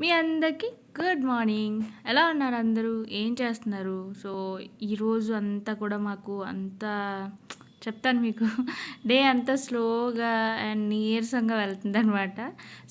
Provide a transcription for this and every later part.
మీ అందరికీ good morning. ఎలా ఉన్నారు అందరూ? ఏం చేస్తున్నారు? సో ఈరోజు అంతా కూడా మాకు అంతా చెప్తాను మీకు. డే అంతా స్లోగా అండ్ నీరసంగా వెళ్తుంది అనమాట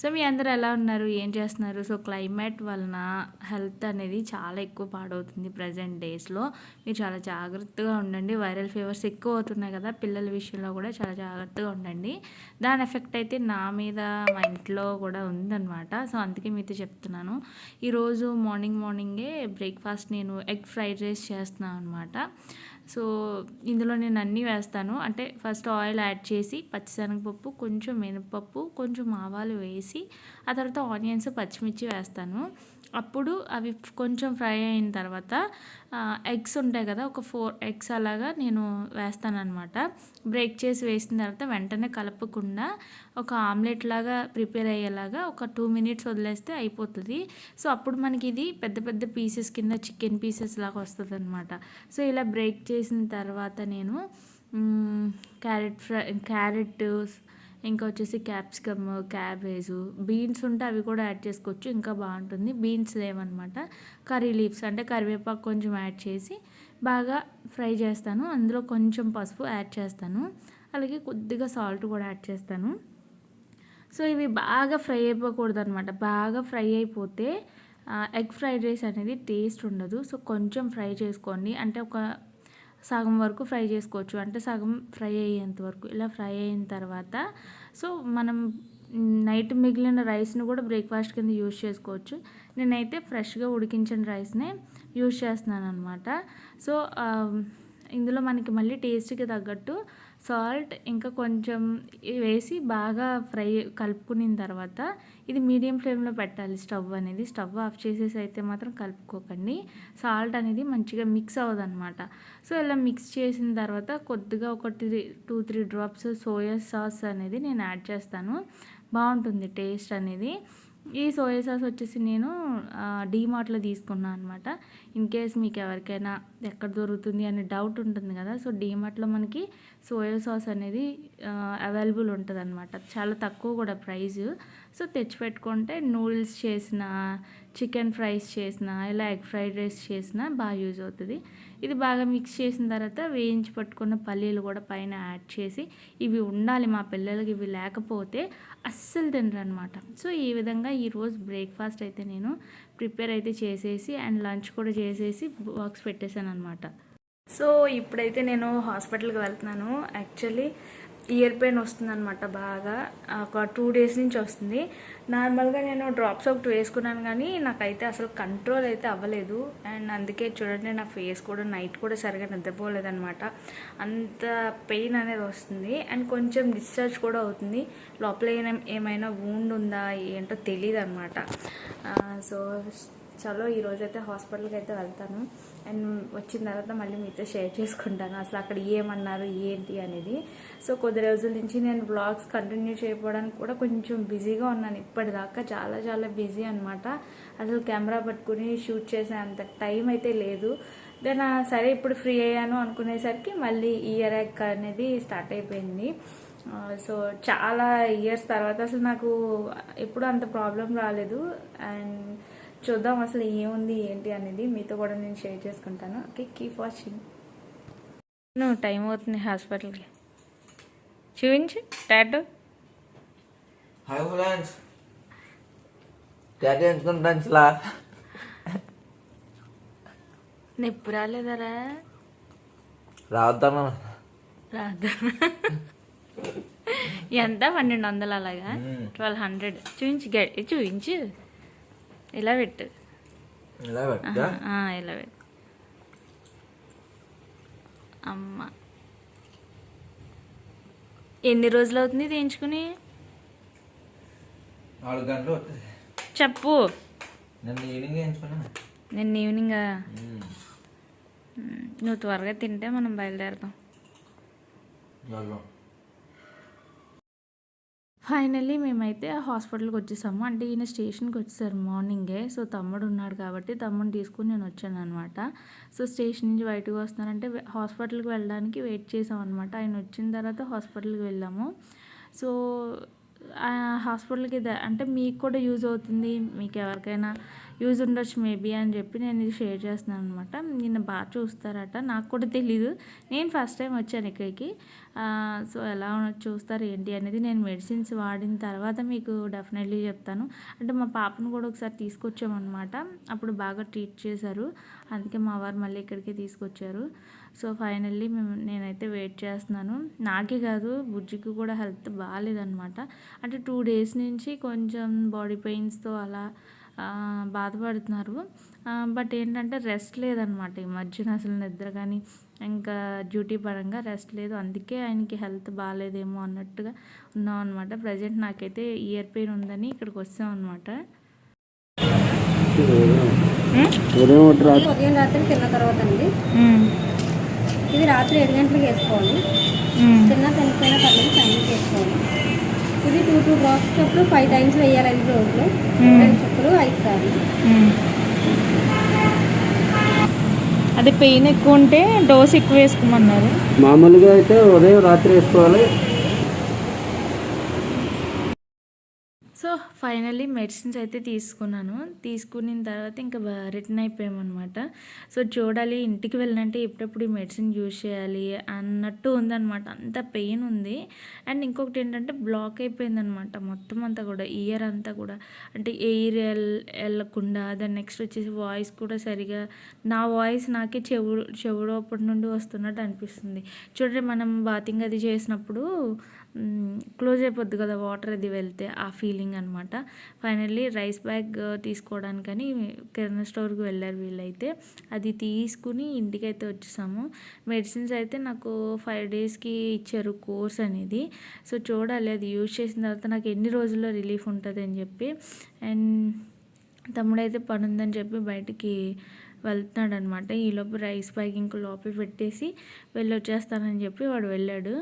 సో మీ అందరూ ఎలా ఉన్నారు? ఏం చేస్తున్నారు? సో క్లైమేట్ వలన హెల్త్ అనేది చాలా ఎక్కువ పాడవుతుంది ప్రజెంట్ డేస్లో. మీరు చాలా జాగ్రత్తగా ఉండండి. వైరల్ ఫీవర్స్ ఎక్కువ అవుతున్నాయి కదా పిల్లల విషయంలో కూడా చాలా జాగ్రత్తగా ఉండండి. దాని ఎఫెక్ట్ అయితే నా మీద మా ఇంట్లో కూడా ఉందన్నమాట. సో అందుకే మీతో చెప్తున్నాను. ఈరోజు మార్నింగ్ మార్నింగే బ్రేక్ఫాస్ట్ నేను ఎగ్ ఫ్రైడ్ రైస్ చేస్తున్నాను అనమాట సో ఇందులో నేను అన్నీ వేస్తాను. అంటే ఫస్ట్ ఆయిల్ యాడ్ చేసి పచ్చిశనగపప్పు కొంచెం మినపప్పు కొంచెం ఆవాలు వేసి ఆ తర్వాత ఆనియన్స్ పచ్చిమిర్చి వేస్తాను. అప్పుడు అవి కొంచెం ఫ్రై అయిన తర్వాత ఎగ్స్ ఉంటాయి కదా ఒక ఫోర్ ఎగ్స్ అలాగా నేను వేస్తానమాట బ్రేక్ చేసి వేసిన తర్వాత వెంటనే కలపకుండా ఒక ఆమ్లెట్ లాగా ప్రిపేర్ అయ్యేలాగా ఒక టూ మినిట్స్ వదిలేస్తే అయిపోతుంది. సో అప్పుడు మనకి ఇది పెద్ద పెద్ద పీసెస్ కింద చికెన్ పీసెస్ లాగా వస్తుంది అనమాట సో ఇలా బ్రేక్ చేసిన తర్వాత నేను క్యారెట్ ఫ్రై క్యారెట్ ఇంకా వచ్చేసి క్యాప్సికమ్ క్యాబేజ్ బీన్స్ ఉంటే అవి కూడా యాడ్ చేసుకోవచ్చు. ఇంకా బాగుంటుంది. బీన్స్ లేవన్నమాట కర్రీ లీవ్స్ అంటే కరివేపాకు కొంచెం యాడ్ చేసి బాగా ఫ్రై చేస్తాను. అందులో కొంచెం పసుపు యాడ్ చేస్తాను. అలాగే కొద్దిగా సాల్ట్ కూడా యాడ్ చేస్తాను. సో ఇవి బాగా ఫ్రై అయిపోకూడదు అనమాట బాగా ఫ్రై అయిపోతే ఎగ్ ఫ్రైడ్ రైస్ అనేది టేస్ట్ ఉండదు. సో కొంచెం ఫ్రై చేసుకోండి. అంటే ఒక సగం వరకు ఫ్రై చేసుకోవచ్చు. అంటే సగం ఫ్రై అయ్యేంత వరకు. ఇలా ఫ్రై అయిన తర్వాత సో మనం నైట్ మిగిలిన రైస్ని కూడా బ్రేక్ఫాస్ట్ కింద యూజ్ చేసుకోవచ్చు. నేనైతే ఫ్రెష్గా ఉడికించిన రైస్నే యూజ్ చేస్తున్నాను అనమాట సో ఇందులో మనకి మళ్ళీ టేస్ట్కి తగ్గట్టు సాల్ట్ ఇంకా కొంచెం వేసి బాగా ఫ్రై కలుపుకున్న తర్వాత ఇది మీడియం ఫ్లేమ్లో పెట్టాలి స్టవ్ అనేది. స్టవ్ ఆఫ్ చేసేసి అయితే మాత్రం కలుపుకోకండి. సాల్ట్ అనేది మంచిగా మిక్స్ అవ్వదన్నమాట. సో ఇలా మిక్స్ చేసిన తర్వాత కొద్దిగా ఒక two three drops soya sauce అనేది నేను యాడ్ చేస్తాను. బాగుంటుంది టేస్ట్ అనేది. ఈ సోయా సాస్ వచ్చేసి నేను డీమార్ట్లో తీసుకున్నాను అనమాట ఇన్ కేస్ మీకు ఎవరికైనా ఎక్కడ దొరుకుతుంది అనే డౌట్ ఉంటుంది కదా సో డీమార్ట్లో మనకి సోయా సాస్ అనేది అవైలబుల్ ఉంటుంది అనమాట చాలా తక్కువ కూడా ప్రైస్ సో తెచ్చిపెట్టుకుంటే నూడిల్స్ చేసిన చికెన్ ఫ్రైస్ చేసిన ఇలా ఎగ్ ఫ్రైడ్ రైస్ చేసిన బాగా యూజ్ అవుతుంది. ఇది బాగా మిక్స్ చేసిన తర్వాత వేయించి పట్టుకున్న పల్లీలు కూడా పైన యాడ్ చేసి ఇవి ఉండాలి మా పిల్లలకి ఇవి లేకపోతే అస్సలు తినరు అనమాట సో ఈ విధంగా ఈరోజు బ్రేక్ఫాస్ట్ అయితే నేను ప్రిపేర్ అయితే చేసేసి అండ్ లంచ్ కూడా చేసేసి బాక్స్ పెట్టేశాను అనమాట సో ఇప్పుడైతే నేను హాస్పిటల్కి వెళ్తున్నాను. యాక్చువల్లీ ఇయర్ పెయిన్ వస్తుంది అనమాట బాగా. ఒక టూ డేస్ నుంచి వస్తుంది. నార్మల్గా నేను డ్రాప్స్ ఒకటి వేసుకున్నాను కానీ నాకైతే అసలు కంట్రోల్ అయితే అవ్వలేదు. అండ్ అందుకే చూడండి నా ఫేస్ కూడా నైట్ కూడా సరిగా నిద్రపోలేదనమాట అంత పెయిన్ అనేది వస్తుంది. అండ్ కొంచెం డిశ్చార్జ్ కూడా అవుతుంది. లోపల ఏమైనా వూండ్ ఉందా ఏంటో తెలియదు అనమాట సో చలో ఈరోజైతే హాస్పిటల్కి అయితే వెళ్తాను. అండ్ వచ్చిన తర్వాత మళ్ళీ మీతో షేర్ చేసుకుంటాను. అసలు అక్కడ ఏమన్నారు ఏంటి అనేది. సో కొద్ది రోజుల నుంచి నేను బ్లాగ్స్ కంటిన్యూ చేయకపోవడానికి కూడా కొంచెం బిజీగా ఉన్నాను. ఇప్పటిదాకా చాలా చాలా బిజీ అనమాట అసలు కెమెరా పట్టుకుని షూట్ చేసే అంత టైం అయితే లేదు. దెన్ సరే ఇప్పుడు ఫ్రీ అయ్యాను అనుకునేసరికి మళ్ళీ ఇయర్ ఎక్ అనేది స్టార్ట్ అయిపోయింది. సో చాలా ఇయర్స్ తర్వాత అసలు నాకు ఎప్పుడు అంత ప్రాబ్లం రాలేదు. అండ్ చూద్దాం అసలు ఏముంది ఏంటి అనేది మీతో కూడా నేను షేర్ చేసుకుంటాను. ఓకే కీప్ వాచింగ్ నువ్వు టైం అవుతుంది హాస్పిటల్కి. చూపించు టాటో హాయ్ ఫ్రెండ్స్. టాటూ ఎంచుకుంటాంచులా నొప్పి రాలేదరా? రావద్దాను రాదా? ఎంత? పన్నెండు వందలు అలాగా? Twelve hundred. చూపించు చూపించు. ఇలా పెట్టు. ఇలా పెట్టా? ఆ, ఇలా పెట్టు. అమ్మ. ఎన్ని రోజులు అవుతుంది తీయించుకుని? నాలుగు గంటలు అవుతుంది. చెప్పు. నిన్న ఈవినింగ్ ఎంచుకున్నా నిన్న ఈవినింగ్? నువ్వు త్వరగా తింటే మనం బయలుదేరదాం ఫైనల్లీ మేమైతే హాస్పిటల్కి వచ్చేసాము. అంటే ఈయన స్టేషన్కి వచ్చేసారు మార్నింగే. సో తమ్ముడు ఉన్నాడు కాబట్టి తమ్ముడిని తీసుకుని నేను వచ్చాను అనమాట సో స్టేషన్ నుంచి బయటకు వస్తున్నారంటే హాస్పిటల్కి వెళ్ళడానికి వెయిట్ చేసాం అనమాట ఆయన వచ్చిన తర్వాత హాస్పిటల్కి వెళ్ళాము. సో హాస్పిటల్కి ద- అంటే మీకు కూడా యూజ్ అవుతుంది. మీకు ఎవరికైనా యూజ్ ఉండొచ్చు మేబీ అని చెప్పి నేను ఇది షేర్ చేస్తున్నాను అనమాట నిన్న బాగా చూస్తారట. నాకు కూడా తెలీదు. నేను ఫస్ట్ టైం వచ్చాను ఇక్కడికి. సో ఎలా చూస్తారు ఏంటి అనేది నేను మెడిసిన్స్ వాడిన తర్వాత మీకు డెఫినెట్లీ చెప్తాను. అంటే మా పాపను కూడా ఒకసారి తీసుకొచ్చామన్నమాట అప్పుడు బాగా ట్రీట్ చేశారు. అందుకే మా వారు మళ్ళీ ఇక్కడికి తీసుకొచ్చారు. సో ఫైనల్లీ మేము నేనైతే వెయిట్ చేస్తున్నాను. నాకే కాదు బుజ్జికి కూడా హెల్త్ బాగాలేదనమాట అంటే టూ డేస్ నుంచి కొంచెం బాడీ పెయిన్స్తో అలా బాధపడుతున్నారు. బట్ ఏంటంటే రెస్ట్ లేదనమాట ఈ మధ్యన అసలు నిద్ర కానీ ఇంకా డ్యూటీ పరంగా రెస్ట్ లేదు. అందుకే ఆయనకి హెల్త్ బాగాలేదేమో అన్నట్టుగా ఉన్నాం అనమాట ప్రజెంట్ నాకైతే ఇయర్ పెయిన్ ఉందని ఇక్కడికి వచ్చాం అనమాట ఉదయం రాత్రి. తిన్న తర్వాత అండి. ఇది రాత్రి ఏడు గంటలకు వేసుకోవాలి తిన్న తినకపోయినా పర్లేదు టైంకి వేసుకోవాలి ఇది టూ డ్రాప్స్ చొప్పుడు ఫైవ్ టైమ్స్ వేయాలండి రోజులో రెండు చొప్పులు ఐదు సార్లు. అదే పెయిన్ ఎక్కువ ఉంటే డోస్ ఎక్కువ వేసుకోమన్నారు. మామూలుగా అయితే ఉదయం రాత్రి వేసుకోవాలి సో ఫైనల్లీ మెడిసిన్స్ అయితే తీసుకున్నాను. తీసుకున్న తర్వాత ఇంకా రిటర్న్ అయిపోయామన్నమాట. సో చూడాలి ఇంటికి వెళ్ళినంటే ఎప్పుడెప్పుడు ఈ మెడిసిన్ యూజ్ చేయాలి అన్నట్టు ఉందన్నమాట. అంత పెయిన్ ఉంది. అండ్ ఇంకొకటి ఏంటంటే బ్లాక్ అయిపోయిందనమాట మొత్తం అంతా కూడా ఇయర్ అంతా కూడా. అంటే ఎయిర్ వెళ్ళకుండా దాని నెక్స్ట్ వచ్చేసి వాయిస్ కూడా సరిగా నా వాయిస్ నాకే చెవుడు చెవుడు అప్పటి నుండి వస్తున్నట్టు అనిపిస్తుంది. చూడండి మనం బాతింగ్ అది చేసినప్పుడు క్లోజ్ అయిపోద్ది కదా వాటర్ అది వెళ్తే ఆ ఫీలింగ్ అనమాట ఫైనల్లీ రైస్ బ్యాగ్ తీసుకోవడానికని కిరాణా స్టోర్కి వెళ్ళారు వీళ్ళైతే. అది తీసుకుని ఇంటికైతే వచ్చేసాము. మెడిసిన్స్ అయితే నాకు ఫైవ్ డేస్కి ఇచ్చారు కోర్స్ అనేది. సో చూడాలి అది యూజ్ చేసిన తర్వాత నాకు ఎన్ని రోజుల్లో రిలీఫ్ ఉంటుంది అని చెప్పి. అండ్ తమ్ముడైతే పని ఉందని చెప్పి బయటికి వెళ్తున్నాడు అనమాట ఈలోపు రైస్ బ్యాగ్ ఇంకో లోపల పెట్టేసి వెళ్ళి వచ్చేస్తానని చెప్పి వాడు వెళ్ళాడు.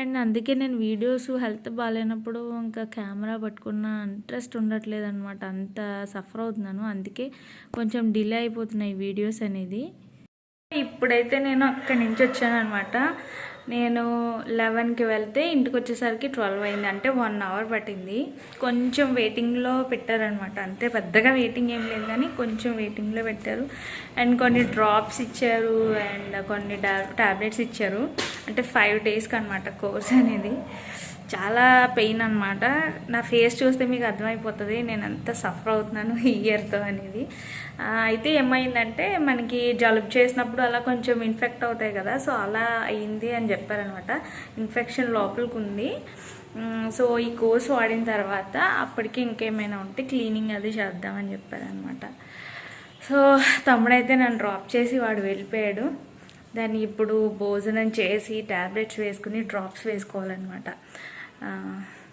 అండ్ అందుకే నేను వీడియోస్ హెల్త్ బాగాలేనప్పుడు ఇంకా కెమెరా పట్టుకున్న ఇంట్రెస్ట్ ఉండట్లేదు అనమాట అంత సఫర్ అవుతున్నాను. అందుకే కొంచెం డిలే అయిపోతున్నాయి వీడియోస్ అనేది. ఇప్పుడైతే నేను అక్కడి నుంచి వచ్చాను అనమాట నేను లెవెన్కి వెళ్తే ఇంటికి వచ్చేసరికి ట్వెల్వ్ అయింది. అంటే వన్ అవర్ పట్టింది. కొంచెం వెయిటింగ్లో పెట్టారనమాట అంతే పెద్దగా వెయిటింగ్ ఏం లేదు కానీ కొంచెం వెయిటింగ్లో పెట్టారు. అండ్ కొన్ని డ్రాప్స్ ఇచ్చారు అండ్ కొన్ని టాబ్లెట్స్ ఇచ్చారు. అంటే ఫైవ్ డేస్కి అనమాట కోర్స్ అనేది. చాలా పెయిన్ అనమాట నా ఫేస్ చూస్తే మీకు అర్థమైపోతుంది నేను ఎంత సఫర్ అవుతున్నాను ఈ ఇయర్తో అనేది. అయితే ఏమైందంటే మనకి జలుబు చేసినప్పుడు అలా కొంచెం ఇన్ఫెక్ట్ అవుతాయి కదా సో అలా అయింది అని చెప్పారనమాట ఇన్ఫెక్షన్ లోపలికి ఉంది సో ఈ కోర్స్ వాడిన తర్వాత అప్పటికి ఇంకేమైనా ఉంటే క్లీనింగ్ అది చేద్దామని చెప్పారనమాట సో తమ్ముడైతే నన్ను డ్రాప్ చేసి వాడు వెళ్ళిపోయాడు. దాన్ని ఇప్పుడు భోజనం చేసి ట్యాబ్లెట్స్ వేసుకుని డ్రాప్స్ వేసుకోవాలన్నమాట.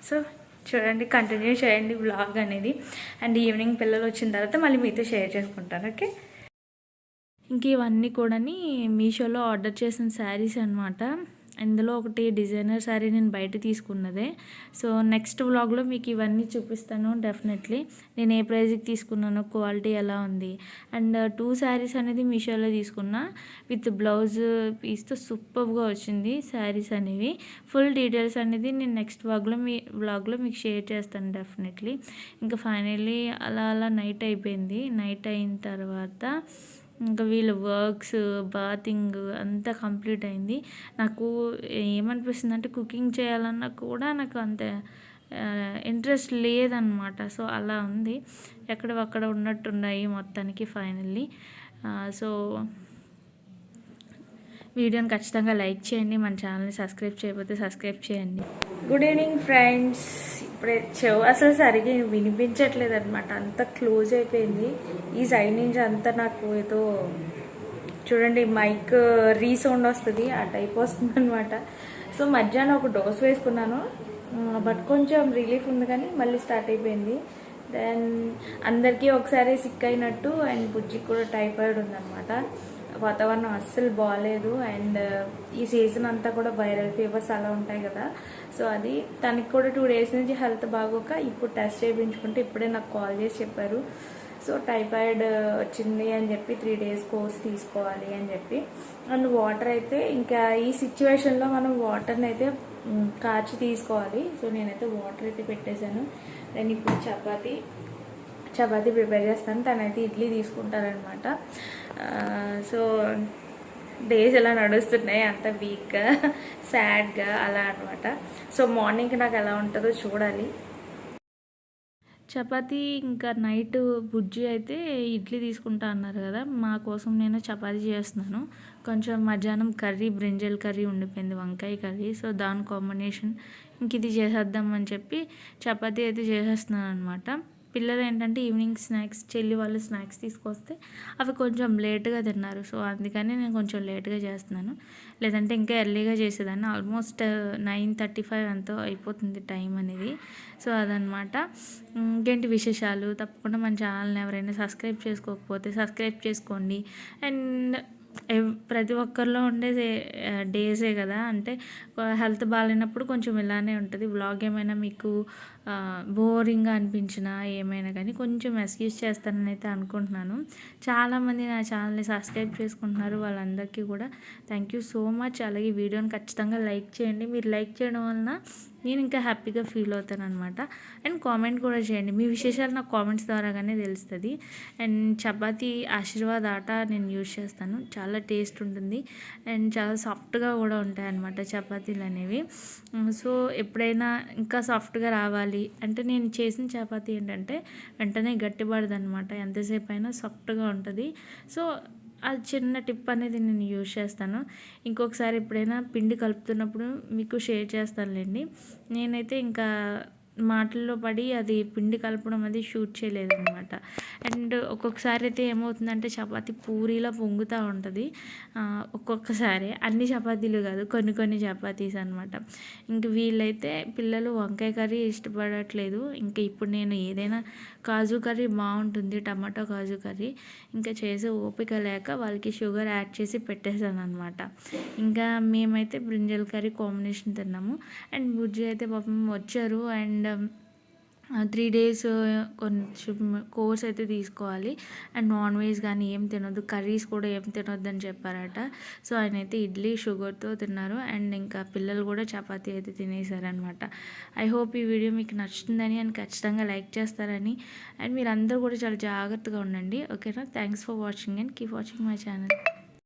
సో చూడండి కంటిన్యూ చేయండి బ్లాగ్ అనేది. అండ్ ఈవినింగ్ పిల్లలు వచ్చిన తర్వాత మళ్ళీ మీతో షేర్ చేసుకుంటాను ఓకే ఇంక ఇవన్నీ కూడా మీషోలో ఆర్డర్ చేసిన శారీస్ అనమాట ఇందులో ఒకటి డిజైనర్ శారీ నేను బయట తీసుకున్నదే. సో నెక్స్ట్ వ్లాగ్లో మీకు ఇవన్నీ చూపిస్తాను డెఫినెట్లీ నేను ఏ ప్రైజ్కి తీసుకున్నానో క్వాలిటీ ఎలా ఉంది. అండ్ uh, టూ శారీస్ అనేది మీషోలో తీసుకున్నా. విత్ బ్లౌజ్ పీస్తో సూపర్గా వచ్చింది శారీస్ అనేవి. ఫుల్ డీటెయిల్స్ అనేది నేను నెక్స్ట్ వ్లాగ్లో మీ వ్లాగ్లో మీకు షేర్ చేస్తాను డెఫినెట్లీ ఇంకా ఫైనల్లీ అలా అలా నైట్ అయిపోయింది. నైట్ అయిన తర్వాత ఇంకా వీళ్ళ వర్క్స్ బాతింగ్ అంతా కంప్లీట్ అయింది. నాకు ఏమనిపిస్తుంది అంటే కుకింగ్ చేయాలన్నా కూడా నాకు అంత ఇంట్రెస్ట్ లేదనమాట. సో అలా ఉంది. ఎక్కడ అక్కడ ఉన్నట్టున్నాయి మొత్తానికి ఫైనల్లీ. సో వీడియోని ఖచ్చితంగా లైక్ చేయండి. మన ఛానల్ని సబ్స్క్రైబ్ చేయకపోతే సబ్స్క్రైబ్ చేయండి. గుడ్ ఈవినింగ్ ఫ్రెండ్స్ ఇప్పుడే చెవు అసలు సరిగ్గా వినిపించట్లేదు అనమాట అంత క్లోజ్ అయిపోయింది. ఈ సైడ్ నుంచి అంతా నాకు ఏదో చూడండి మైక్ రీసౌండ్ వస్తుంది. ఆ టైప్ వస్తుంది అనమాట సో మధ్యాహ్నం ఒక డోస్ వేసుకున్నాను. బట్ కొంచెం రిలీఫ్ ఉంది కానీ మళ్ళీ స్టార్ట్ అయిపోయింది. దెన్ అందరికీ ఒకసారి సిక్ అయినట్టు అండ్ బుజ్జికి కూడా టైఫాయిడ్ ఉందన్నమాట. వాతావరణం అస్సలు బాగాలేదు అండ్ ఈ సీజన్ అంతా కూడా వైరల్ ఫీవర్స్ అలా ఉంటాయి కదా. సో అది తనకి కూడా టూ డేస్ నుంచి హెల్త్ బాగోక ఇప్పుడు టెస్ట్ చేయించుకుంటే ఇప్పుడే నాకు కాల్ చేసి చెప్పారు. సో టైఫాయిడ్ వచ్చింది అని చెప్పి త్రీ డేస్ కోర్స్ తీసుకోవాలి అని చెప్పి. అండ్ వాటర్ అయితే ఇంకా ఈ సిచ్యువేషన్లో మనం వాటర్ని అయితే కాచి తీసుకోవాలి. సో నేనైతే వాటర్ అయితే పెట్టేశాను. నేను ఇప్పుడు చపాతి చపాతీ ప్రిపేర్ చేస్తాను. తనైతే ఇడ్లీ తీసుకుంటారనమాట సో డేస్ ఎలా నడుస్తున్నాయి అంత వీక్గా సాడ్గా అలా అనమాట సో మార్నింగ్ నాకు ఎలా ఉంటుందో చూడాలి. చపాతీ ఇంకా నైట్ బుజ్జి అయితే ఇడ్లీ తీసుకుంటా అన్నారు కదా మా కోసం నేను చపాతి చేస్తున్నాను. కొంచెం మధ్యాహ్నం కర్రీ బ్రింజల్ కర్రీ ఉండిపోయింది వంకాయ కర్రీ. సో దాని కాంబినేషన్ ఇంక ఇది చేసేద్దామని చెప్పి చపాతి అయితే చేసేస్తున్నాను అనమాట పిల్లలు ఏంటంటే ఈవినింగ్ స్నాక్స్ చెల్లి వాళ్ళు స్నాక్స్ తీసుకొస్తే అవి కొంచెం లేట్గా తిన్నారు. సో అందుకని నేను కొంచెం లేట్గా చేస్తున్నాను. లేదంటే ఇంకా ఎర్లీగా చేసేదాన్ని. ఆల్మోస్ట్ నైన్ థర్టీ ఫైవ్ ఎంతో అయిపోతుంది టైం అనేది. సో అదనమాట. ఇంకేంటి విశేషాలు? తప్పకుండా మన ఛానల్ని ఎవరైనా సబ్స్క్రైబ్ చేసుకోకపోతే సబ్స్క్రైబ్ చేసుకోండి. అండ్ ప్రతి ఒక్కరిలో ఉండే డేసే కదా. అంటే హెల్త్ బాగాలేనప్పుడు కొంచెం ఇలానే ఉంటుంది. వ్లాగ్ ఏమైనా మీకు బోరింగ్గా అనిపించినా ఏమైనా కానీ కొంచెం ఎస్క్యూజ్ చేస్తానని అయితే అనుకుంటున్నాను. చాలామంది నా ఛానల్ని సబ్స్క్రైబ్ చేసుకుంటున్నారు వాళ్ళందరికీ కూడా థ్యాంక్ యూ సో మచ్. అలాగే ఈ వీడియోని ఖచ్చితంగా లైక్ చేయండి. మీరు లైక్ చేయడం వలన నేను ఇంకా హ్యాపీగా ఫీల్ అవుతాను అనమాట అండ్ కామెంట్ కూడా చేయండి. మీ విశేషాలు నాకు కామెంట్స్ ద్వారాగానే తెలుస్తుంది. అండ్ చపాతీ ఆశీర్వాద్ ఆట నేను యూజ్ చేస్తాను. చాలా టేస్ట్ ఉంటుంది. అండ్ చాలా సాఫ్ట్గా కూడా ఉంటాయి అనమాట చపాతీలు అనేవి సో ఎప్పుడైనా ఇంకా సాఫ్ట్గా రావాలి అంటే నేను చేసిన చపాతీ ఏంటంటే వెంటనే గట్టిపడదు అనమాట ఎంతసేపు అయినా సాఫ్ట్గా ఉంటుంది. సో అది చిన్న టిప్ అనేది నేను యూజ్ చేస్తాను. ఇంకొకసారి ఎప్పుడైనా పిండి కలుపుతున్నప్పుడు మీకు షేర్ చేస్తానులేండి. నేనైతే ఇంకా మాటల్లో పడి అది పిండి కలపడం అది షూట్ చేయలేదన్నమాట. అండ్ ఒక్కొక్కసారి అయితే ఏమవుతుందంటే చపాతీ పూరీలా పొంగుతూ ఉంటుంది. ఒక్కొక్కసారి అన్ని చపాతీలు కాదు కొన్ని కొన్ని చపాతీస్ అనమాట ఇంక వీళ్ళైతే పిల్లలు వంకాయ కర్రీ ఇష్టపడట్లేదు. ఇంకా ఇప్పుడు నేను ఏదైనా కాజు కర్రీ బాగుంటుంది టమాటో కాజు కర్రీ ఇంకా చేసే ఓపిక లేక వాళ్ళకి షుగర్ యాడ్ చేసి పెట్టేశాను అనమాట ఇంకా మేమైతే బ్రింజల్ కర్రీ కాంబినేషన్ తిన్నాము. అండ్ బుజ్జి అయితే పాపం వచ్చారు. And and um, three days uh, కొంచెం కోర్స్ అయితే తీసుకోవాలి. అండ్ నాన్ వెజ్ కానీ ఏం తినొద్దు కర్రీస్ కూడా ఏం తినొద్దు అని చెప్పారట. సో ఆయన అయితే ఇడ్లీ షుగర్తో తిన్నారు. అండ్ ఇంకా పిల్లలు కూడా చపాతీ అయితే తినేసారనమాట ఐ హోప్ ఈ వీడియో మీకు నచ్చుతుందని అండ్ ఖచ్చితంగా లైక్ చేస్తారని. అండ్ మీరు అందరూ కూడా చాలా జాగ్రత్తగా ఉండండి. ఓకేనా? Thanks for watching and keep watching my channel